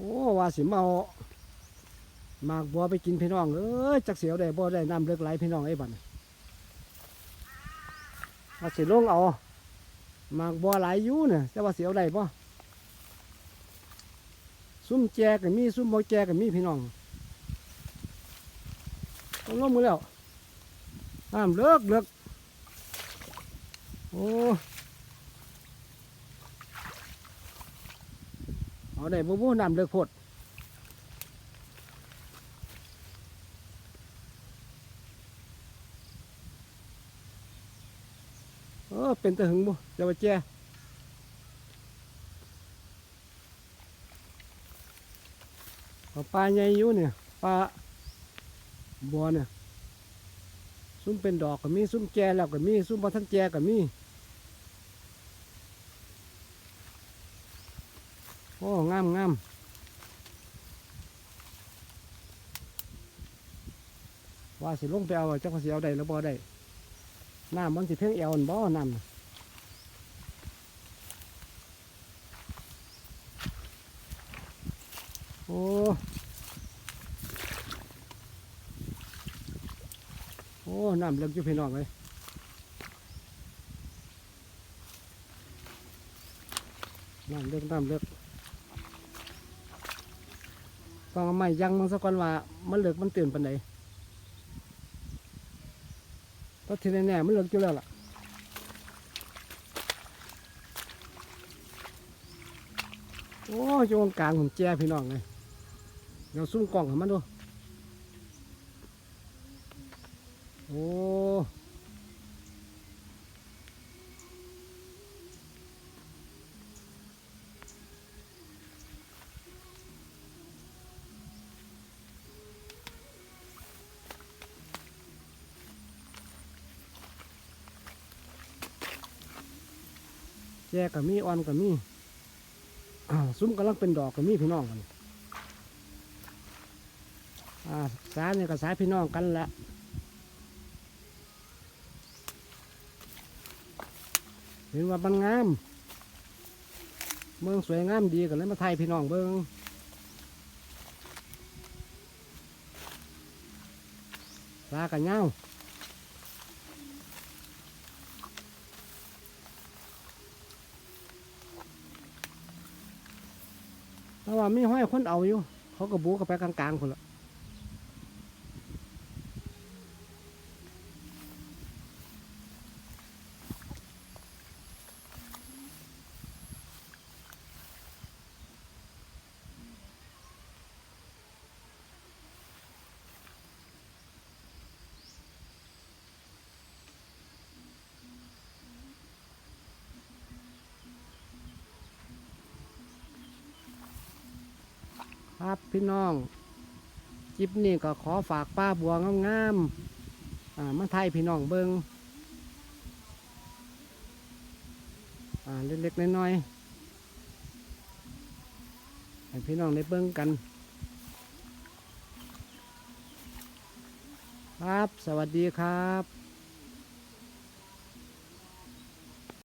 โอ้ว่าสิเมาหมากบัวไปกินพี่น้องเอ้ยจักเสียวได้บ่ได้น้ำเลือกไหลพี่น้องไอ้บัดนี้ว่าสิลงเอาหมากบัวหลายอยู่เนี่ยแต่ว่าเสียวได้บ่ซุ่มแจก็มีซุ่มบ่แจก็มีพี่น้องต้องลงมือแล้วน้ำเลิกเลิกโอ้ เอาได้บ่บ่น้ำเลิกพดเออเป็นตะหึงบ่จะว่าแจ้าปลาใหญ่อยู่เนี่ยปลาบัวเนี่ยซุ่มเป็นดอกก็มีซุ่มแก่แล้วก็มีซุ่มบ่ทันแก่ก็มี โอ้งามงามว่าสิลงไปเอาจักว่าสิเอาได้หรือบ่ได้น้ำมันสิเพียงเอวนั่นบ่น้ำโอ้โอ้น้ำเลิกอยู่พี่น้องเลยน้ำเลิกน้ำเลิก ต้องเอาไม้ยั้งมันสักก่อนว่ามันเลิกมันตื่นปันใดก็ทีแน่ๆมันเลิกอยู่แล้วล่ะโอ้ยโยงกลางผมแจ้พี่น้องเลยเดี๋ยวซุ่มกล่องให้มันดูโอ้ แจ้กับมีอ่อนกับมีอ่าซุ้มกำลังเป็นดอกกับมีพี่น้องกันสายเนี่ยกับสายพี่น้องกันละเห็นว่ามันงาม เมืองสวยงามดีกันเลยมาไทยพี่น้องเบิงสากันเงา เพราะว่ามีห้อยคนเอาอยู่ เขาก็บูกันไปกลางๆคนละ ครับพี่น้องจิบนี่ก็ขอฝากป้าบัวงามๆอ่ามาไทยพี่น้องเบิงอ่าเล็กๆน้อยๆให้พี่น้องได้เบิ่งกัน ครับ สวัสดีครับ